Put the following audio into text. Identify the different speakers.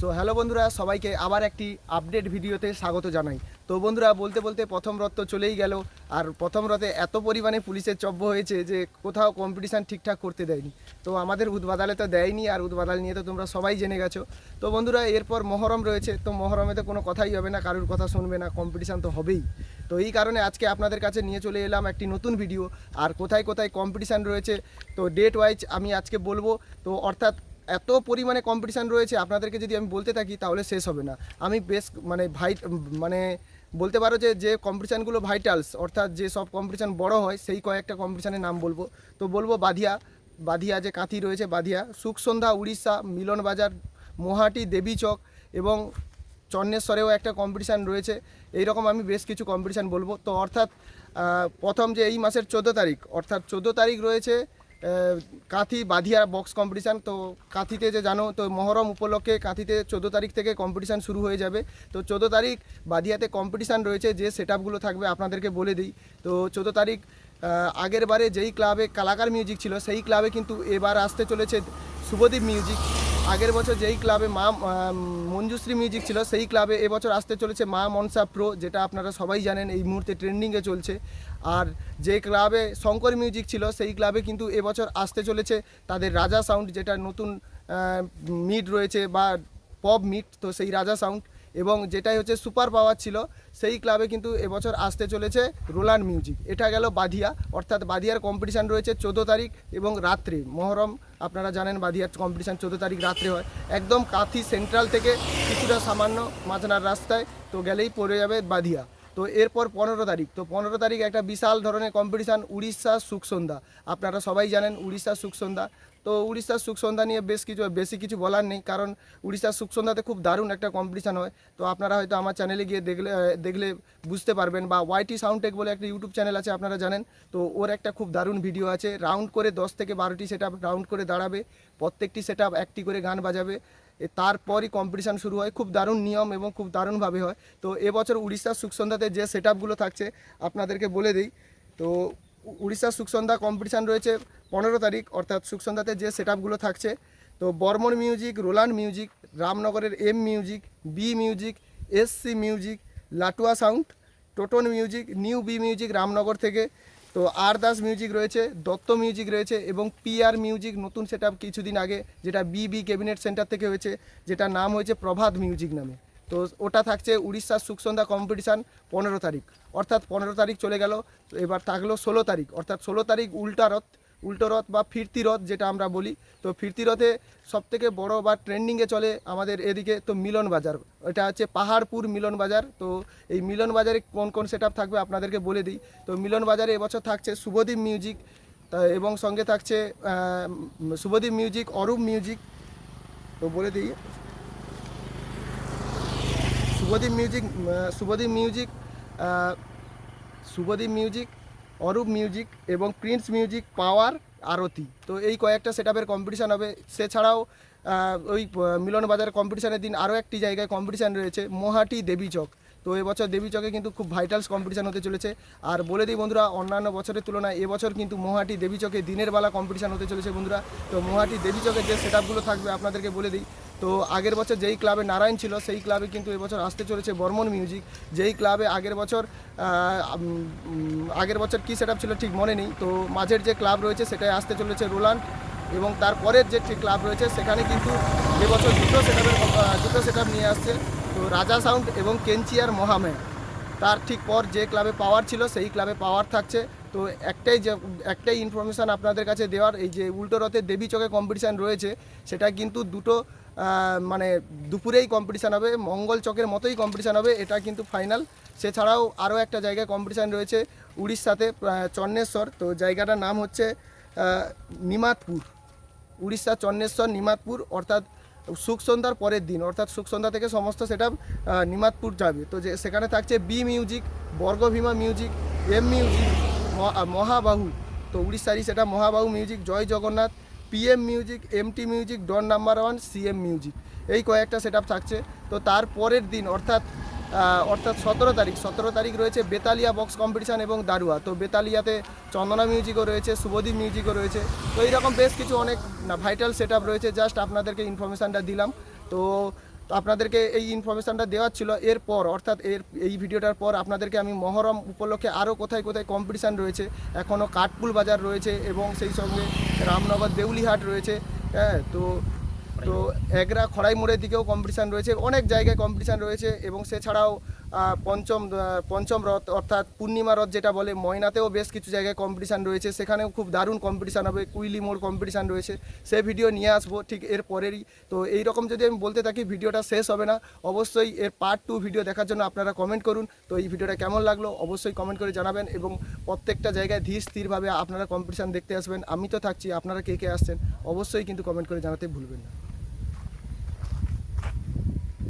Speaker 1: So hello বন্ধুরা, সবাইকে আবার একটি আপডেট ভিডিওতে স্বাগত জানাই। তো বন্ধুরা, বলতে বলতে প্রথম রথ তো চলেই গেল, আর প্রথম রথে এত পরিমাণে পুলিশের চব্য হয়েছে যে কোথাও কম্পিটিশান ঠিকঠাক করতে দেয়নি। তো আমাদের উদ্বাদালে তো দেয়নি, আর উদ্বাদাল নিয়ে তো তোমরা সবাই জেনে গেছো। তো বন্ধুরা, এরপর মহরম রয়েছে, তো মহরমে তো কোনো কথাই হবে না, কারোর কথা শুনবে না কম্পিটিশান তো হবেই। তো এই কারণে আজকে আপনাদের কাছে নিয়ে চলে এলাম একটি নতুন ভিডিও আর কোথায় কোথায় কম্পিটিশান রয়েছে, তো ডেট ওয়াইজ আমি আজকে বলব। তো অর্থাৎ এত পরিমাণে কম্পিটিশান রয়েছে, আপনাদেরকে যদি আমি বলতে থাকি তাহলে শেষ হবে না। আমি বেশ মানে ভাই মানে বলতে পারো যে যে কম্পিটিশানগুলো ভাইটালস অর্থাৎ যে সব কম্পিটিশান বড় হয়, সেই কয়েকটা কম্পিটিশানের নাম বলব। তো বলব বাধিয়া বাধিয়া যে কাঁথি রয়েছে, বাধিয়া সুখসন্ধ্যা উড়িষ্যা, মিলন বাজার, মোহাটি দেবীচক এবং চন্নেশ্বরেও একটা কম্পিটিশান রয়েছে। এইরকম আমি বেশ কিছু কম্পিটিশান বলব। তো অর্থাৎ প্রথম যে এই মাসের চোদ্দ তারিখ, অর্থাৎ চোদ্দ তারিখ রয়েছে কাঁথি বাঁধিয়া বক্স কম্পিটিশান তো কাঁথিতে যে জানো, তো মহরম উপলক্ষে কাঁথিতে চোদ্দ তারিখ থেকে কম্পিটিশান শুরু হয়ে যাবে। তো চোদ্দ তারিখ বাধিয়াতে কম্পিটিশান রয়েছে, যে সেট থাকবে আপনাদেরকে বলে দিই। তো চোদ্দ তারিখ আগের বারে যেই ক্লাবে কালাকার মিউজিক ছিল, সেই ক্লাবে কিন্তু এবার আসতে চলেছে শুভদীপ মিউজিক আগের বছর যেই ক্লাবে মা মঞ্জুশ্রী মিউজিক ছিল, সেই ক্লাবে এবছর আসতে চলেছে মা মনসা প্রো যেটা আপনারা সবাই জানেন এই মুহূর্তে ট্রেন্ডিংয়ে চলছে। আর যে ক্লাবে শঙ্কর মিউজিক ছিল, সেই ক্লাবে কিন্তু এবছর আসতে চলেছে তাদের রাজা সাউন্ড যেটা নতুন মিড রয়েছে বা পপ মিট তো সেই রাজা সাউন্ড এবং যেটাই হচ্ছে সুপার পাওয়ার ছিল, সেই ক্লাবে কিন্তু এবছর আসতে চলেছে রোলান্ড মিউজিক। এটা গেল বাধিয়া অর্থাৎ বাধিয়ার কম্পিটিশান রয়েছে চোদ্দ তারিখ এবং রাত্রে। মহরম, আপনারা জানেন বাধিয়ার কম্পিটিশান চোদ্দ তারিখ রাত্রে হয়। একদম কাথি সেন্ট্রাল থেকে কিছুটা সামান্য মাঝনার রাস্তায় তো গেলেই পড়ে যাবে বাধিয়া তো এরপর পনেরো তারিখ। তো পনেরো তারিখ একটা বিশাল ধরনের কম্পিটিশান উড়িষ্যা সুখসন্ধ্যা আপনারা সবাই জানেন উড়িষ্যার সুখসন্ধ্যা তো উড়িষ্যার সুখসন্ধ্যা নিয়ে বেশ কিছু, বেশি কিছু বলার নেই, কারণ উড়িষ্যার সুখসন্ধ্যাতে খুব দারুণ একটা কম্পিটিশান হয়। তো আপনারা হয়তো আমার চ্যানেলে গিয়ে দেখলে দেখলে বুঝতে পারবেন, বা ওয়াইটি সাউন্ডটেক বলে একটা ইউটিউব চ্যানেল আছে, আপনারা জানেন। তো ওর একটা খুব দারুণ ভিডিও আছে রাউন্ড করে দশ থেকে বারোটি সেট রাউন্ড করে দাঁড়াবে, প্রত্যেকটি সেট একটি করে গান বাজাবে। তারপরই কম্পিটিশান শুরু হয়, খুব দারুণ নিয়ম এবং খুব দারুণভাবে হয়। তো এবছর উড়িষ্যার সুখসন্ধ্যাতে যে সেট থাকছে, আপনাদেরকে বলে দিই। তো উড়িষ্যার সুখসন্ধ্যা কম্পিটিশান রয়েছে পনেরো তারিখ, অর্থাৎ সুখসন্ধ্যাতে যে সেট থাকছে, তো Barman music Roland music রামনগরের M music B music S C music Latua sound Toton music new B music Ramnagar থেকে, তো আর দাস মিউজিক রয়েছে, দত্ত মিউজিক রয়েছে এবং পিআর মিউজিক নতুন সেট কিছুদিন আগে, যেটা বিবি ক্যাবিনেট সেন্টার থেকে হয়েছে যেটা নাম হয়েছে প্রভাত মিউজিক নামে। তো ওটা থাকছে উড়িষ্যার সুখসন্ধ্যা কম্পিটিশান পনেরো তারিখ। অর্থাৎ পনেরো তারিখ চলে গেল, এবার থাকল ষোলো তারিখ। অর্থাৎ ষোলো তারিখ উল্টা রথ, উল্টো রথ বা ফিরতি রথ যেটা আমরা বলি। তো ফিরতি রথে সবথেকে বড় বা ট্রেন্ডিংয়ে চলে আমাদের এদিকে তো মিলন বাজার। এটা হচ্ছে পাহাড়পুর মিলন বাজার। তো এই মিলন বাজারে কোন কোন সেট থাকবে আপনাদেরকে বলে দিই। তো মিলন বাজারে এবছর থাকছে শুভদীপ মিউজিক এবং সঙ্গে থাকছে শুভদীপ মিউজিক অরূপ মিউজিক তো বলে দিই। Subhadeep music Subhadeep music Subhadeep music Arup music এবং প্রিন্স মিউজিক পাওয়ার আরতি। তো এই কয়েকটা সেট আপের কম্পিটিশান হবে। সেছাড়াও আহ, ওই মিলন বাজার কম্পিটিশানের দিন আরও একটি জায়গায় কম্পিটিশান রয়েছে মোহাটি দেবীচক তো এবছর দেবীচকে কিন্তু খুব ভাইটালস কম্পিটিশান হতে চলেছে। আর বলে দিই বন্ধুরা অন্যান্য বছরের তুলনায় এবছর কিন্তু মোহাটি দেবীচকে দিনের বেলা কম্পিটিশান হতে চলেছে বন্ধুরা। তো মোহাটি দেবীচকের যে সেট থাকবে আপনাদেরকে বলে দিই। তো আগের বছর যেই ক্লাবে নারায়ণ ছিল, সেই ক্লাবে কিন্তু এবছর আসতে চলেছে বর্মন মিউজিক। যেই ক্লাবে আগের বছর আগের বছর কী সেট ছিল ঠিক মনে নেই। তো মাঝের যে ক্লাব রয়েছে সেটাই আসতে চলেছে রোলান্ড এবং তারপরের যে ক্লাব রয়েছে সেখানে কিন্তু এবছর দুটো সেট দুটো সেট নিয়ে আসছে। তো রাজা সাউন্ড এবং কেঞ্চিয়ার মহামে। তার ঠিক পর যে ক্লাবে পাওয়ার ছিল, সেই ক্লাবে পাওয়ার থাকছে। তো একটাই একটাই ইনফরমেশান আপনাদের কাছে দেওয়ার, এই যে উল্টো রথের দেবী চকে কম্পিটিশান রয়েছে, সেটা কিন্তু দুটো মানে দুপুরেই কম্পিটিশান হবে, মঙ্গল চকের মতোই কম্পিটিশান হবে, এটা কিন্তু ফাইনাল সেছাড়াও আরও একটা জায়গায় কম্পিটিশান রয়েছে, উড়িষ্যাতে চন্নেশ্বর। তো জায়গাটার নাম হচ্ছে নিমাতপুর। উড়িষ্যা চন্নেশ্বর, নিমাতপুর, অর্থাৎ সুখ সন্ধ্যার পরের দিন, অর্থাৎ সুখ সন্ধ্যা থেকে সমস্ত সেটা নিমাতপুর যাবে। তো যে, সেখানে থাকছে B music Bargabhima music M music Mahabahu. তো উড়িষ্যারই সেটা Mahabahu music Jai Jagannath PM music MT music don number one CM music এই কয়েকটা সেট থাকছে। তো তার পরের দিন, অর্থাৎ অর্থাৎ সতেরো তারিখ সতেরো তারিখ রয়েছে বেতালিয়া বক্স কম্পিটিশান এবং দারুয়া। তো বেতালিয়াতে চন্দনা মিউজিকও রয়েছে, শুভদীপ মিউজিকও রয়েছে। তো এইরকম বেশ কিছু অনেক ভাইটাল সেট রয়েছে। জাস্ট আপনাদেরকে ইনফরমেশানটা দিলাম। তো তো আপনাদেরকে এই ইনফরমেশানটা দেওয়ার ছিল। এরপর অর্থাৎ এর এই ভিডিওটার পর আপনাদেরকে আমি মহরম উপলক্ষে আরও কোথায় কোথায় কম্পিটিশান রয়েছে এখনও কাঠপুল বাজার রয়েছে এবং সেই সঙ্গে রামনগর দেউলিহাট রয়েছে হ্যাঁ তো তো এগরা খড়াই মোড়ের দিকেও কম্পিটিশান রয়েছে অনেক জায়গায় কম্পিটিশান রয়েছে এবং সেছাড়াও আহ, পঞ্চম পঞ্চম রথ, অর্থাৎ পূর্ণিমা রথ যেটা বলে, ময়নাতেও বেশ কিছু জায়গায় কম্পিটিশান রয়েছে। সেখানেও খুব দারুণ কম্পিটিশান হবে, কুইলি মোড় কম্পিটিশান রয়েছে। সে ভিডিও নিয়ে আসব, ঠিক এর পরেরই। তো এই রকম যদি আমি বলতে থাকি, ভিডিওটা শেষ হবে না। অবশ্যই এর পার্ট টু ভিডিও দেখার জন্য আপনারা কমেন্ট করুন। তো এই ভিডিওটা কেমন লাগল, অবশ্যই কমেন্ট করে জানাবেন এবং প্রত্যেকটা জায়গায় ধীর স্থিরভাবে আপনারা কম্পিটিশান দেখতে আসবেন। আমি তো থাকছি, আপনারা কে কে আসছেন, অবশ্যই কিন্তু কমেন্ট করে জানাতে ভুলবেন না।